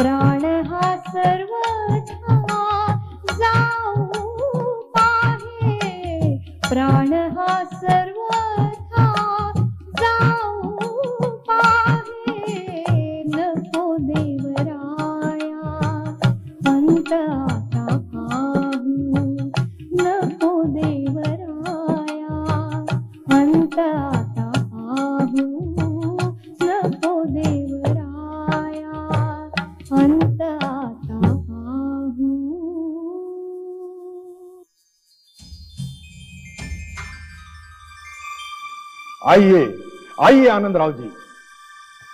प्राण हा सर्वथा आइए आइए आनंद राव जी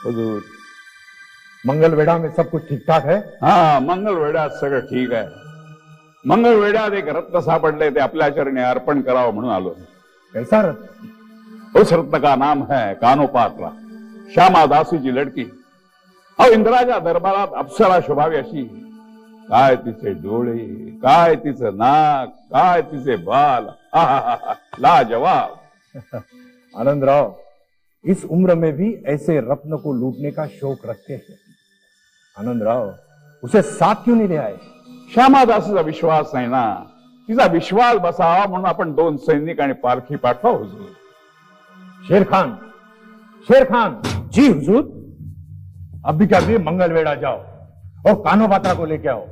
हुजूर मंगल वेढ़ा में सब कुछ ठीक ठाक है? हा मंगळवेढ्यात सगळं ठीक आहे. मंगळवेढ्यात एक रत्न सापडले ते आपल्या चरणी अर्पण करावं म्हणून आलो. कैसा रत्न? उस रत्न का नाम है कानोपात्रा श्यामा दासी की लड़की. अहो इंद्राच्या दरबारात अप्सरा शोभावी अशी. काय तिचे डोळे काय तिचं नाक काय तिचे बाल. आहाहाहा, लाजवाब. आनंद राव इस उम्र में भी ऐसे रत्न को लूटने का शौक रखते हैं। आनंद राव उसे साथ क्यों नहीं ले आए? श्यामा दासीचा विश्वास नाही ना? तिचा विश्वास बसावा म्हणून आपण दोन सैनिक आणि पालखी पाठवा हुजूर. शेर खान शेर खान. जी हुजूर. अभी के अभी मंगल वेढ़ा जाओ और कानो बात्रा को लेके आओ।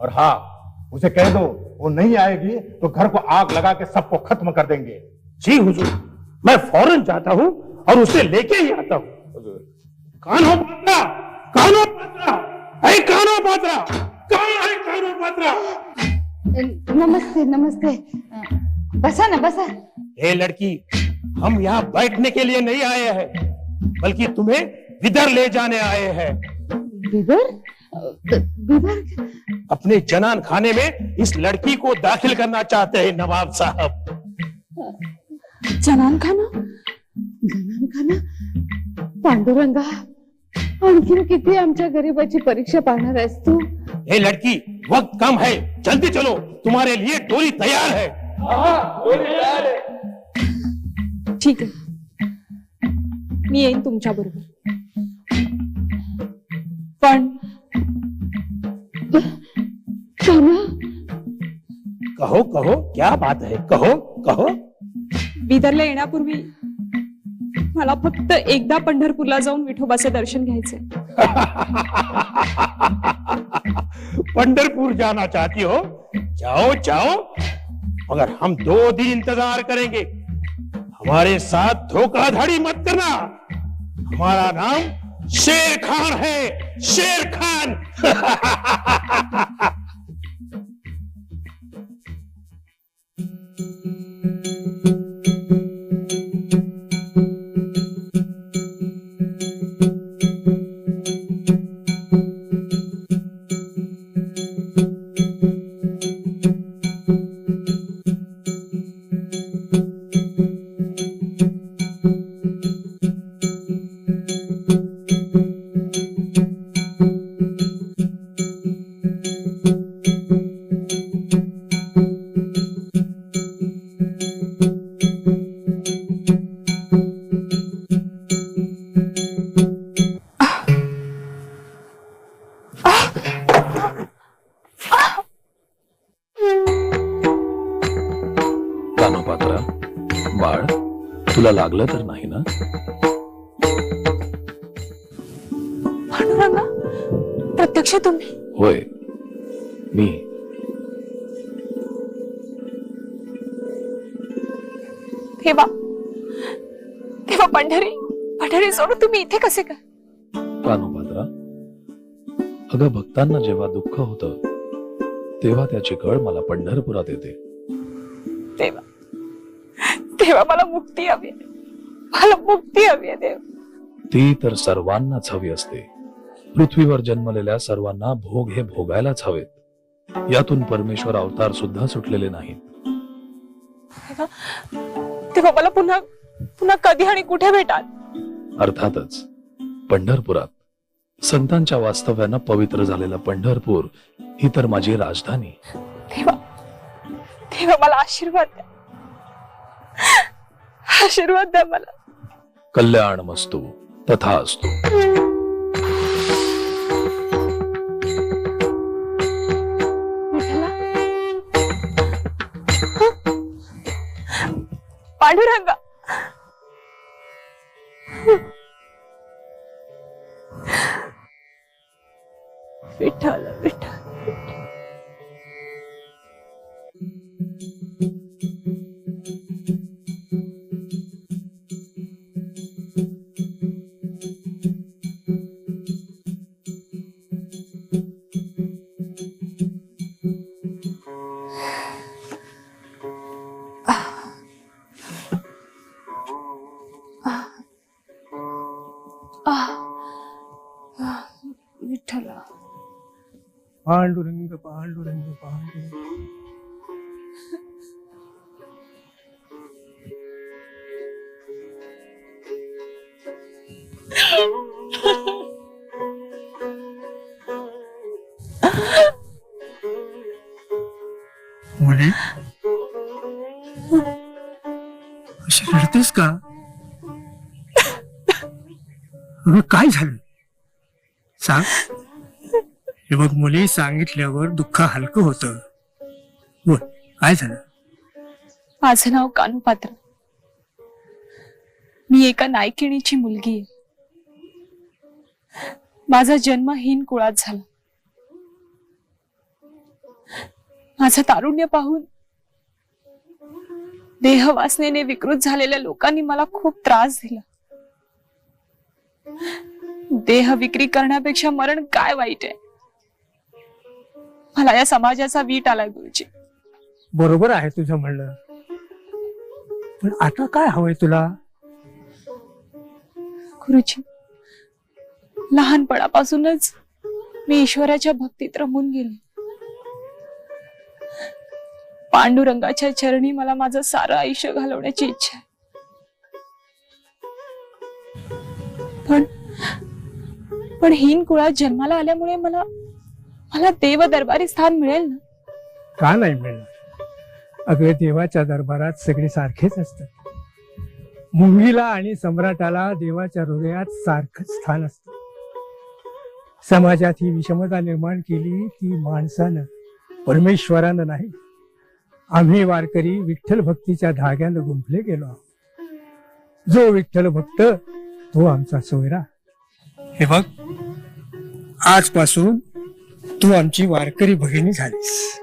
और हाँ उसे कह दो वो नहीं आएगी तो घर को आग लगा के सबको खत्म कर देंगे। जी हुजूर. मैं फ़ौरन जाता हूँ और उसे लेके ही आता हूँ। कान्हो पात्रा कान्हो पात्रा ऐ कान्हो पात्रा कौन है कान्हो पात्रा? नमस्ते नमस्ते। बसा ना बसा। ए लड़की हम यहाँ बैठने के लिए नहीं आए हैं बल्कि तुम्हें विदर ले जाने आए हैं। बिबर बिबर अपने जनान खाने में इस लड़की को दाखिल करना चाहते हैं नवाब साहब। जनान खाना जनान खाना पांडुरंगा आणखीन किती आमच्या गरीबाची परीक्षा पाहणार आहेस तू? ए लड़की वक्त कम है जल्दी चलो तुम्हारे लिए डोली तैयार है. ठीक आहे. मी येईन तुमच्या बरोबर. पण कहो कहो क्या बात है? कहो कहो. बिदरला येण्यापूर्वी मला फक्त एकदा पंढरपूरला जाऊन विठोबाचे दर्शन घ्यायचे पंढरपुर जाना चाहती हो. जाओ जाओ. मगर हम दो दिन इंतजार करेंगे. हमारे साथ धोखाधड़ी मत करना. हमारा नाम शेर खान है. शेर खान. कानोपात्रा बाळ तुला लागलं तर नाही ना? पांडुरंगा प्रत्यक्ष तुम्ही. होय. मी. तेव्हा तेव्हा पंढरी. पंढरी सोडून तुम्ही इथे कसे काय कानोपात्रा अगं भक्तांना जेव्हा दुःख होतं तेव्हा त्याची कळ मला पंढरपुरात येते. तेव्हा तेव्हा मला मुक्ती हवी आहे. मला मुक्ती हवी आहे देव. ती तर सर्वांनाच हवी असते. पृथ्वीवर जन्मलेल्या सर्वांना भोग हे भोगायलाच हवेत. यातून परमेश्वर अवतार सुद्धा सुटलेले नाहीत. तेव्हा मला पुन्हा पुन्हा कधी आणि कुठे भेटाल? अर्थातच पंढरपुरात. संतांच्या वास्तव्यानं पवित्र झालेलं पंढरपूर ही तर माझी राजधानी. तेव्हा तेव्हा मला आशीर्वाद द्या. आशीर्वाद द्या मला. कल्याण मस्तू तथा असतो पांडुरंगा. विठ्ठल विठ्ठल. पांडुरंग पांडुरंग पांडुरंग. मुली अशी रडतेस का? अगं काय झालं? सांग. हे बघ मुली सांगितल्यावर दुःख हलकं होतं. बोल काय झालं? माझं नाव कानुपात्र मी एका नायकिणीची मुलगी आहे. माझा जन्म हीन कुळात झाला. माझं तारुण्य पाहून देहवासनेने विकृत झालेल्या लोकांनी मला खूप त्रास दिला. देह विक्री करण्यापेक्षा मरण काय वाईट आहे? मला या समाजाचा वीट आलाय गुरुजी. बरोबर आहे तुझं म्हणणं. पण आता काय हवंय तुला? गुरुजी लहानपणापासूनच मी ईश्वराच्या भक्तीत रमून गेले. पांडुरंगाच्या चरणी मला माझं सारं आयुष्य घालवण्याची इच्छा आहे. पण पण हीन कुळात जन्माला आल्यामुळे मला मला देव दरबारी स्थान मिळेल ना? का नाही मिळणार? अगं देवाच्या दरबारात सगळे सारखेच असतात. मुंगीला आणि सम्राटाला देवाच्या हृदयात सारखंच स्थान असतं. समाजात ही विषमता निर्माण केली ती माणसानं परमेश्वरानं नाही. आम्ही वारकरी विठ्ठल भक्तीच्या धाग्यानं गुंफले गेलो आहोत. जो विठ्ठल भक्त तो आमचा सोयरा. हे बघ आजपासून तू आमची वारकरी भगिनी झालीस.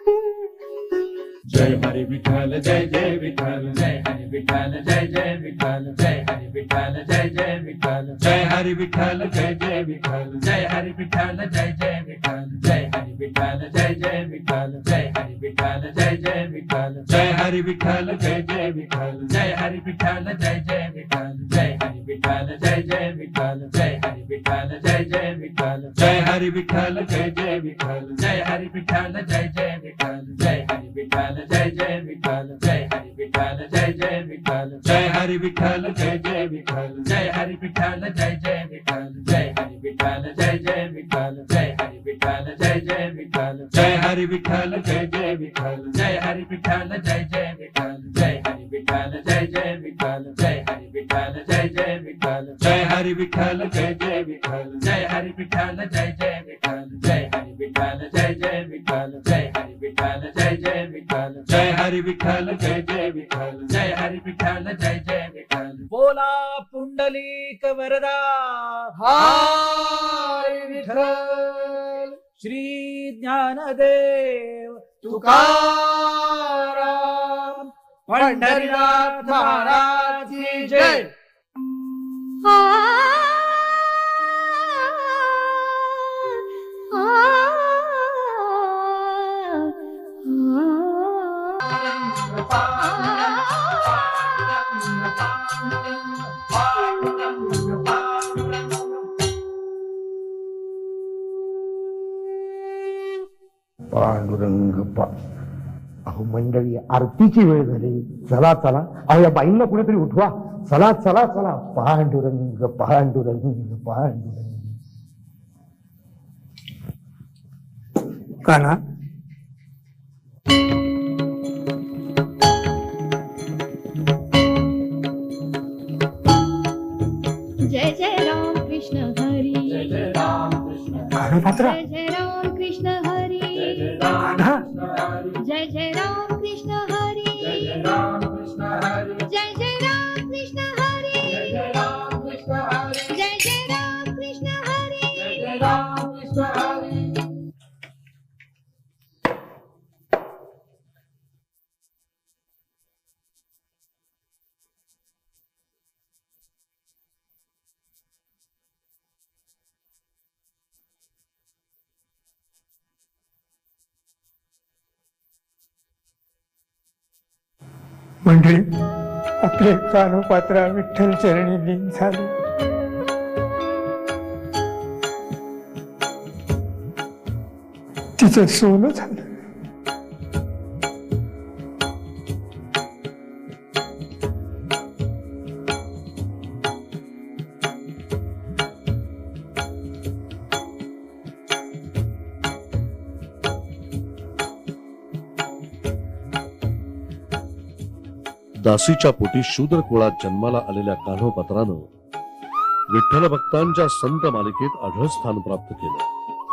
जय हरि विठ्ठल जय जय विठ्ठल जय हरि विठ्ठल जय जय विठ्ठल जय हरि विठ्ठल जय जय विठ्ठल जय हरि विठ्ठल जय जय विठ्ठल जय हरि विठ्ठल जय जय विठ्ठल जय हरि विठ्ठल जय जय विठ्ठल जय हरि विठ्ठल जय जय विठ्ठल जय हरि विठ्ठल जय जय विठ्ठल जय हरि विठ्ठल जय जय विठ्ठल जय हरि विठ्ठल जय जय विठ्ठल जय हरि विठ्ठल जय जय विठ्ठल जय हरि विठ्ठल जय जय विठ्ठल जय हरि विठ्ठल जय जय विठ्ठल जय हरि विठ्ठल जय जय विठ्ठल जय हरि विठ्ठल जय जय विठ्ठल जय हरि विठ्ठल जय जय विठ्ठल जय हरि विठ्ठल जय जय विठ्ठल जय हरि विठ्ठल जय जय विठ्ठल जय हरि विठ्ठल जय जय विठ्ठल जय हरि विठ्ठल जय जय विठ्ठल जय हरि विठ्ठल जय जय विठ्ठल जय हरि विठ्ठल जय जय विठ्ठल जय हरि विठ्ठल जय जय विठ्ठल जय हरि विठ्ठल जय जय विठ्ठल जय हरि विठ्ठल जय जय विठ्ठल जय हरि विठ्ठल जय जय विठ्ठल जय हरि विठ्ठल जय जय विठ्ठल जय हरि विठ्ठल जय जय विठ्ठल जय हरि विठ्ठल जय जय विठ्ठल. बोला पुंडलिक वरदा. हाय विठ्ठल. श्री ज्ञानदेव तुकाराम. पंढरीनाथ महाराज की जय. पांडुरंग पा अहो मंडळी आरतीची वेळ झाली. चला चला. अहो या बाईंना कुणीतरी उठवा. चला चला चला. पांडुरंग पांडुरंग पांडुरंग. काना जय जय राम कृष्ण हरी. जय जय मंडळी आपले कानोपात्रा विठ्ठल चरणी लीन झाले. तिचं सोनं झालं. दासीच्या पोटी शूद्र कुळात जन्माला आलेल्या कान्होपात्रानं विठ्ठल भक्तांच्या संत मालिकेत आढळ स्थान प्राप्त केलं.